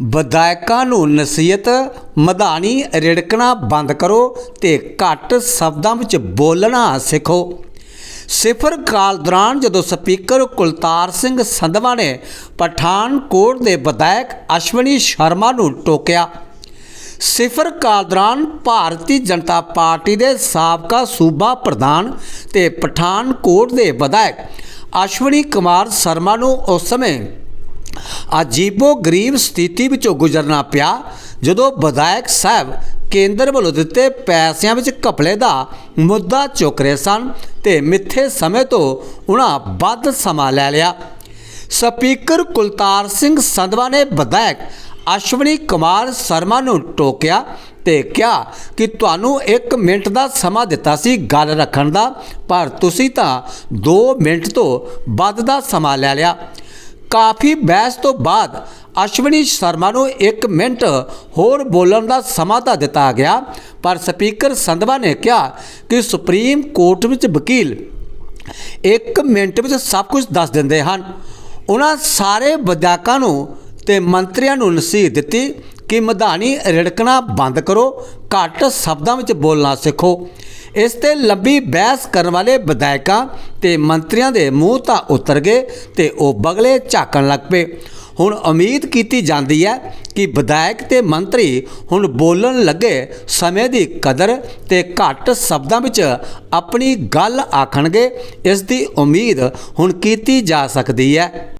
ਵਿਧਾਇਕਾਂ ਨੂੰ ਨਸੀਹਤ, ਮਧਾਣੀ ਰਿੜਕਣਾ ਬੰਦ ਕਰੋ ਤੇ ਘੱਟ ਸ਼ਬਦਾਂ ਵਿੱਚ ਬੋਲਣਾ ਸਿੱਖੋ। ਸਿਫਰ ਕਾਲ ਦੌਰਾਨ ਜਦੋਂ ਸਪੀਕਰ ਕੁਲਤਾਰ ਸਿੰਘ ਸੰਧਵਾ ਨੇ ਪਠਾਨਕੋਟ ਦੇ ਵਿਧਾਇਕ ਅਸ਼ਵਨੀ ਸ਼ਰਮਾ ਨੂੰ ਟੋਕਿਆ, ਸਿਫਰ ਕਾਲ ਦੌਰਾਨ ਭਾਰਤੀ ਜਨਤਾ ਪਾਰਟੀ ਦੇ ਸਾਬਕਾ ਸੂਬਾ ਪ੍ਰਧਾਨ ਤੇ ਪਠਾਨਕੋਟ ਦੇ ਵਿਧਾਇਕ ਅਸ਼ਵਨੀ ਕੁਮਾਰ ਸ਼ਰਮਾ ਨੂੰ ਉਸ ਸਮੇਂ ਅਜੀਬੋ ਗਰੀਬ ਸਥਿਤੀ ਵਿੱਚੋਂ ਗੁਜ਼ਰਨਾ ਪਿਆ, ਜਦੋਂ ਵਿਧਾਇਕ ਸਾਹਿਬ ਕੇਂਦਰ ਵੱਲੋਂ ਦਿੱਤੇ ਪੈਸਿਆਂ ਵਿੱਚ ਘਪਲੇ ਦਾ ਮੁੱਦਾ ਚੁੱਕ ਰਹੇ ਸਨ ਤੇ ਮਿੱਥੇ ਸਮੇਂ ਤੋਂ ਉਹਨਾਂ ਵੱਧ ਸਮਾਂ ਲੈ ਲਿਆ। ਸਪੀਕਰ ਕੁਲਤਾਰ ਸਿੰਘ ਸੰਧਵਾ ਨੇ ਵਿਧਾਇਕ ਅਸ਼ਵਨੀ ਕੁਮਾਰ ਸ਼ਰਮਾ ਨੂੰ ਟੋਕਿਆ ਤੇ ਕਿਹਾ ਕਿ ਤੁਹਾਨੂੰ 1 ਮਿੰਟ ਦਾ ਸਮਾਂ ਦਿੱਤਾ ਸੀ ਗੱਲ ਰੱਖਣ ਦਾ, ਪਰ ਤੁਸੀਂ ਤਾਂ 2 ਮਿੰਟ ਤੋਂ ਵੱਧ ਦਾ ਸਮਾਂ ਲੈ ਲਿਆ। ਕਾਫੀ ਬਹਿਸ ਤੋਂ ਬਾਅਦ ਅਸ਼ਵਨੀ ਸ਼ਰਮਾ ਨੂੰ 1 ਮਿੰਟ ਹੋਰ ਬੋਲਣ ਦਾ ਸਮਾਂ ਤਾਂ ਦਿੱਤਾ ਗਿਆ, ਪਰ ਸਪੀਕਰ ਸੰਧਵਾ ਨੇ ਕਿਹਾ ਕਿ ਸੁਪਰੀਮ ਕੋਰਟ ਵਿੱਚ ਵਕੀਲ 1 ਮਿੰਟ ਵਿੱਚ ਸਭ ਕੁਝ ਦੱਸ ਦਿੰਦੇ ਹਨ। ਉਹਨਾਂ ਸਾਰੇ ਵਿਧਾਇਕਾਂ ਨੂੰ ਤੇ ਮੰਤਰੀਆਂ ਨੂੰ ਨਸੀਹਤ ਦਿੱਤੀ ਕਿ ਮਧਾਨੀ ਰਿੜਕਣਾ ਬੰਦ ਕਰੋ, ਘੱਟ ਸ਼ਬਦਾਂ ਵਿੱਚ ਬੋਲਣਾ ਸਿੱਖੋ। ਇਸ ਤੇ ਲੰਬੀ ਬਹਿਸ ਕਰਨ ਵਾਲੇ ਵਿਧਾਇਕਾਂ ਤੇ ਮੰਤਰੀਆਂ ਦੇ ਮੂੰਹ ਤਾਂ ਉਤਰ ਗਏ ਤੇ ਉਹ ਬਗਲੇ ਝਾਕਣ ਲੱਗ ਪਏ। ਹੁਣ ਉਮੀਦ ਕੀਤੀ ਜਾਂਦੀ ਹੈ ਕਿ ਵਿਧਾਇਕ ਤੇ ਮੰਤਰੀ ਹੁਣ ਬੋਲਣ ਲੱਗੇ ਸਮੇਂ ਦੀ ਕਦਰ ਤੇ ਘੱਟ ਸ਼ਬਦਾਂ ਵਿੱਚ ਆਪਣੀ ਗੱਲ ਆਖਣਗੇ, ਇਸ ਦੀ ਉਮੀਦ ਹੁਣ ਕੀਤੀ ਜਾ ਸਕਦੀ ਹੈ।